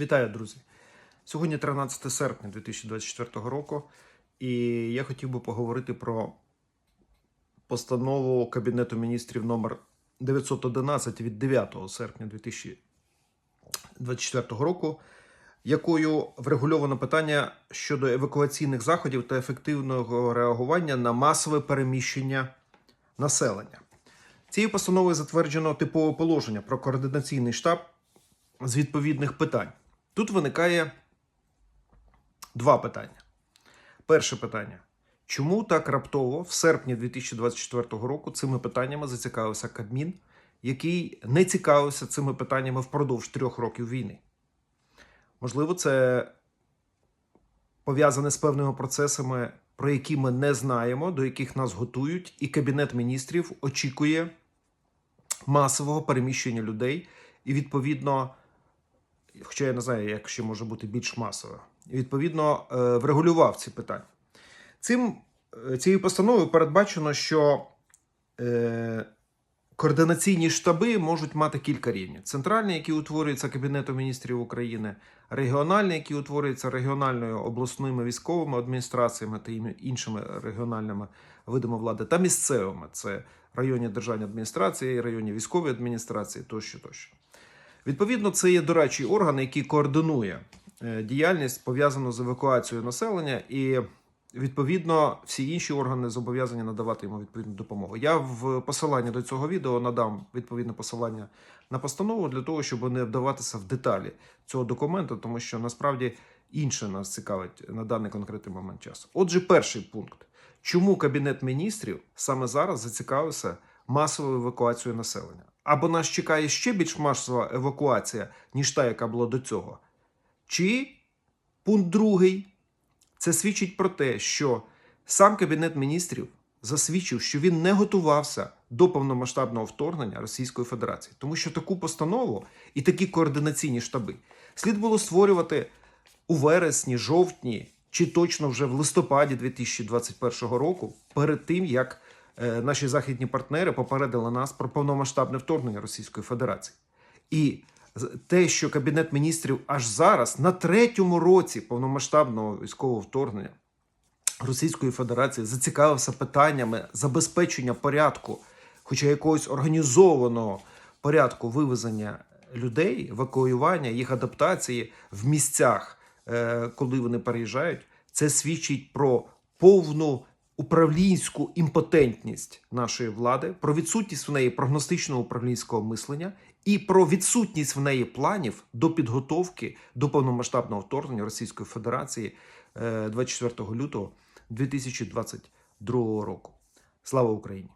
Вітаю, друзі! Сьогодні 13 серпня 2024 року, і я хотів би поговорити про постанову Кабінету міністрів номер 911 від 9 серпня 2024 року, якою врегульовано питання щодо евакуаційних заходів та ефективного реагування на масове переміщення населення. Цією постановою затверджено типове положення про координаційний штаб з відповідних питань. Тут виникає два питання. Перше питання: чому так раптово в серпні 2024 року цими питаннями зацікавився Кабмін, який не цікавився цими питаннями впродовж трьох років війни? Можливо, це пов'язане з певними процесами, про які ми не знаємо, до яких нас готують, і Кабінет міністрів очікує масового переміщення людей і, відповідно, хоча я не знаю, як ще може бути більш масово, і, відповідно, е, врегулював ці питання. Цим, е, цією постановою передбачено, що е, координаційні штаби можуть мати кілька рівнів: центральний, який утворюється Кабінетом міністрів України, регіональний, який утворюється регіональною обласними військовими адміністраціями та іншими регіональними видами влади, та місцевими це районні державні адміністрації, районні військові адміністрації тощо тощо. Відповідно, це є дорадчий орган, який координує е, діяльність пов'язану з евакуацією населення, і відповідно всі інші органи зобов'язані надавати йому відповідну допомогу. Я в посиланні до цього відео надам відповідне посилання на постанову для того, щоб не вдаватися в деталі цього документу, тому що насправді інше нас цікавить на даний конкретний момент часу. Отже, перший пункт: чому кабінет міністрів саме зараз зацікавився масовою евакуацією населення? Або нас чекає ще більш масова евакуація, ніж та, яка була до цього. Чи пункт другий це свідчить про те, що сам Кабінет міністрів засвідчив, що він не готувався до повномасштабного вторгнення Російської Федерації, тому що таку постанову і такі координаційні штаби слід було створювати у вересні, жовтні чи точно вже в листопаді 2021 року, перед тим як наші західні партнери попередили нас про повномасштабне вторгнення Російської Федерації. І те, що Кабінет міністрів аж зараз, на третьому році повномасштабного військового вторгнення Російської Федерації, зацікавився питаннями забезпечення порядку, хоча якогось організованого порядку вивезення людей, евакуювання, їх адаптації в місцях, е, коли вони переїжджають, це свідчить про повну управлінську імпотентність нашої влади, про відсутність в неї прогностичного управлінського мислення і про відсутність в неї планів до підготовки до повномасштабного вторгнення Російської Федерації е, 24 лютого 2022 року. Слава Україні!